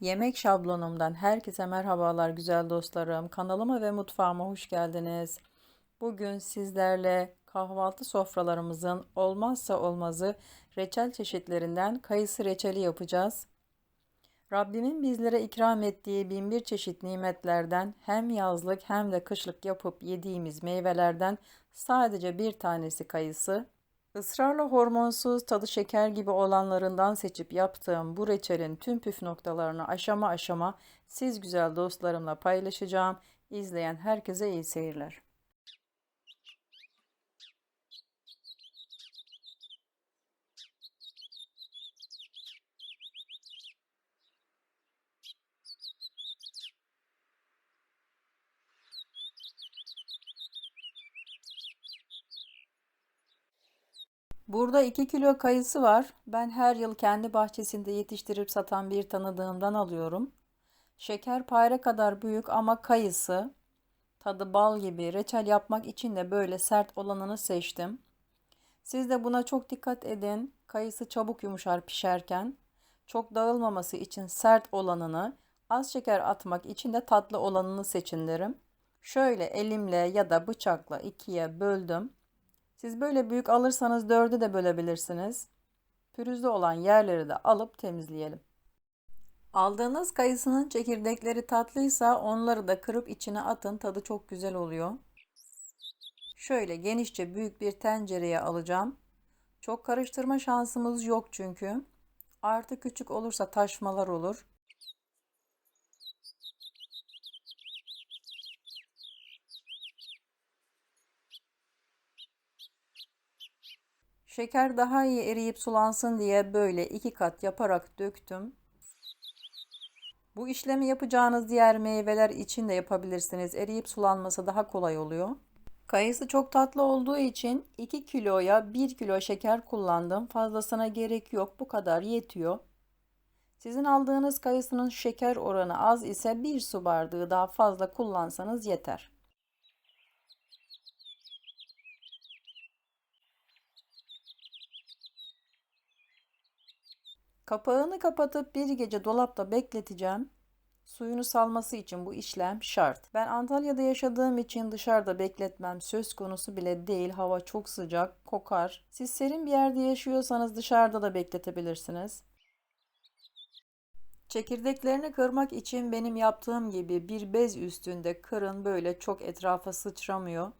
Yemek şablonumdan herkese merhabalar güzel dostlarım. Kanalıma ve mutfağıma hoş geldiniz. Bugün sizlerle kahvaltı sofralarımızın olmazsa olmazı reçel çeşitlerinden kayısı reçeli yapacağız. Rabbimin bizlere ikram ettiği binbir çeşit nimetlerden hem yazlık hem de kışlık yapıp yediğimiz meyvelerden sadece bir tanesi kayısı. Israrla hormonsuz, tadı şeker gibi olanlarından seçip yaptığım bu reçelin tüm püf noktalarını aşama aşama siz güzel dostlarımla paylaşacağım. İzleyen herkese iyi seyirler. Burada 2 kilo kayısı var. Ben her yıl kendi bahçesinde yetiştirip satan bir tanıdığımdan alıyorum. Şeker payre kadar büyük ama kayısı. Tadı bal gibi. Reçel yapmak için de böyle sert olanını seçtim. Siz de buna çok dikkat edin. Kayısı çabuk yumuşar pişerken. Çok dağılmaması için sert olanını, az şeker atmak için de tatlı olanını seçin derim. Şöyle elimle ya da bıçakla ikiye böldüm. Siz böyle büyük alırsanız dörde de bölebilirsiniz. Pürüzlü olan yerleri de alıp temizleyelim. Aldığınız kayısının çekirdekleri tatlıysa onları da kırıp içine atın. Tadı çok güzel oluyor. Şöyle genişçe büyük bir tencereye alacağım. Çok karıştırma şansımız yok çünkü. Artı küçük olursa taşmalar olur. Şeker daha iyi eriyip sulansın diye böyle iki kat yaparak döktüm. Bu işlemi yapacağınız diğer meyveler için de yapabilirsiniz. Eriyip sulanması daha kolay oluyor. Kayısı çok tatlı olduğu için 2 kiloya 1 kilo şeker kullandım. Fazlasına gerek yok. Bu kadar yetiyor. Sizin aldığınız kayısının şeker oranı az ise 1 su bardağı daha fazla kullansanız yeter. Kapağını kapatıp bir gece dolapta bekleteceğim. Suyunu salması için bu işlem şart. Ben Antalya'da yaşadığım için dışarıda bekletmem söz konusu bile değil. Hava çok sıcak, kokar. Siz serin bir yerde yaşıyorsanız dışarıda da bekletebilirsiniz. Çekirdeklerini kırmak için benim yaptığım gibi bir bez üstünde kırın böyle çok etrafa sıçramıyor.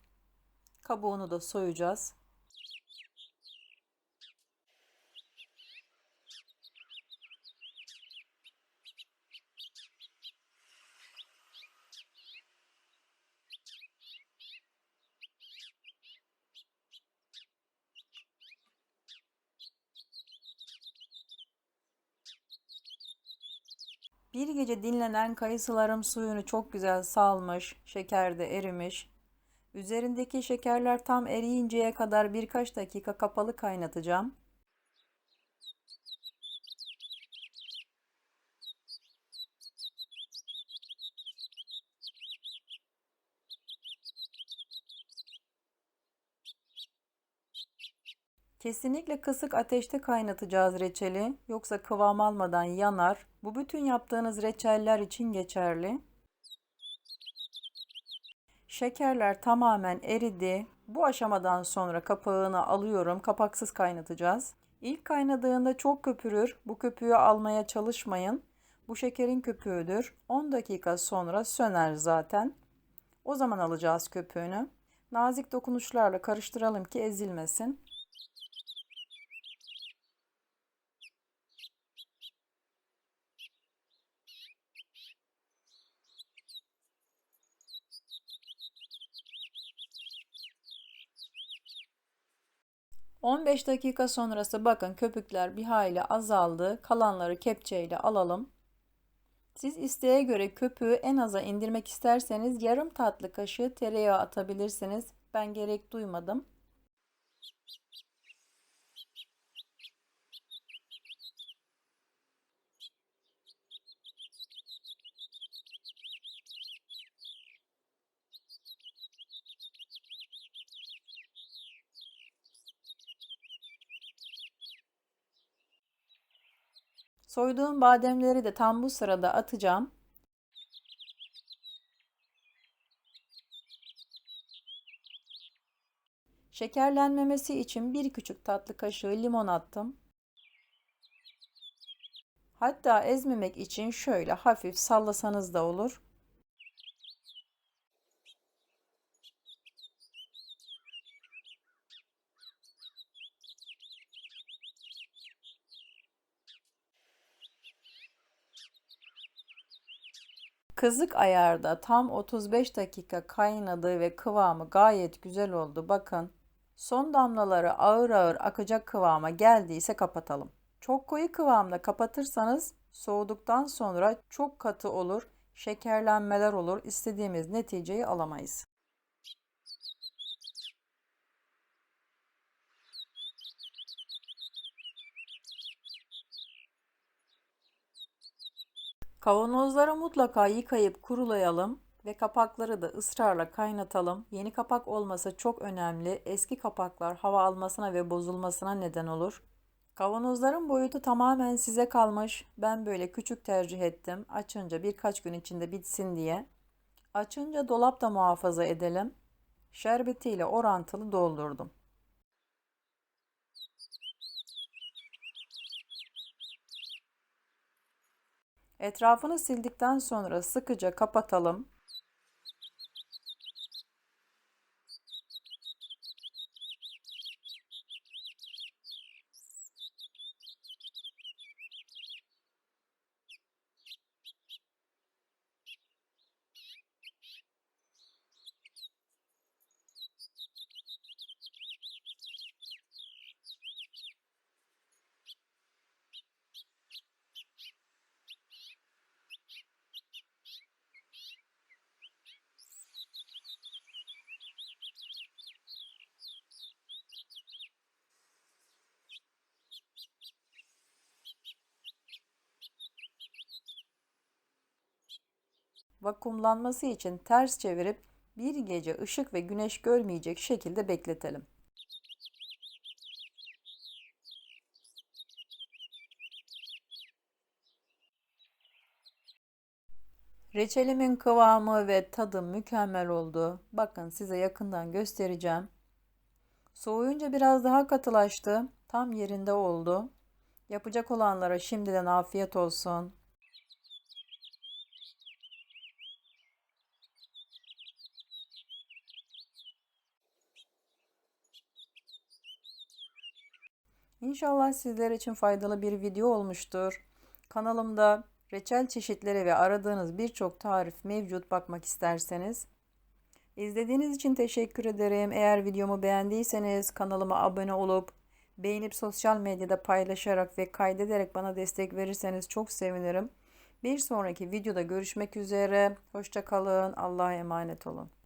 Kabuğunu da soyacağız. Bir gece dinlenen kayısılarım suyunu çok güzel salmış, şeker de erimiş. Üzerindeki şekerler tam eriyinceye kadar birkaç dakika kapalı kaynatacağım. Kesinlikle kısık ateşte kaynatacağız reçeli. Yoksa kıvam almadan yanar. Bu bütün yaptığınız reçeller için geçerli. Şekerler tamamen eridi. Bu aşamadan sonra kapağını alıyorum. Kapaksız kaynatacağız. İlk kaynadığında çok köpürür. Bu köpüğü almaya çalışmayın. Bu şekerin köpüğüdür. 10 dakika sonra söner zaten. O zaman alacağız köpüğünü. Nazik dokunuşlarla karıştıralım ki ezilmesin. 15 dakika sonrası bakın köpükler bir hayli azaldı. Kalanları kepçeyle alalım. Siz isteğe göre köpüğü en aza indirmek isterseniz yarım tatlı kaşığı tereyağı atabilirsiniz. Ben gerek duymadım. Soyduğum bademleri de tam bu sırada atacağım. Şekerlenmemesi için bir küçük tatlı kaşığı limon attım. Hatta ezmemek için şöyle hafif sallasanız da olur. Kızık ayarda tam 35 dakika kaynadı ve kıvamı gayet güzel oldu. Bakın son damlaları ağır ağır akacak kıvama geldiyse kapatalım. Çok koyu kıvamda kapatırsanız soğuduktan sonra çok katı olur, şekerlenmeler olur, istediğimiz neticeyi alamayız. Kavanozları mutlaka yıkayıp kurulayalım ve kapakları da ısrarla kaynatalım. Yeni kapak olması çok önemli. Eski kapaklar hava almasına ve bozulmasına neden olur. Kavanozların boyutu tamamen size kalmış. Ben böyle küçük tercih ettim. Açınca birkaç gün içinde bitsin diye. Açınca dolapta muhafaza edelim. Şerbetiyle orantılı doldurdum. Etrafını sildikten sonra sıkıca kapatalım. Vakumlanması için ters çevirip bir gece ışık ve güneş görmeyecek şekilde bekletelim. Reçelimin kıvamı ve tadı mükemmel oldu. Bakın size yakından göstereceğim. Soğuyunca biraz daha katılaştı. Tam yerinde oldu. Yapacak olanlara şimdiden afiyet olsun. İnşallah sizler için faydalı bir video olmuştur. Kanalımda reçel çeşitleri ve aradığınız birçok tarif mevcut bakmak isterseniz. İzlediğiniz için teşekkür ederim. Eğer videomu beğendiyseniz kanalıma abone olup beğenip sosyal medyada paylaşarak ve kaydederek bana destek verirseniz çok sevinirim. Bir sonraki videoda görüşmek üzere. Hoşçakalın. Allah'a emanet olun.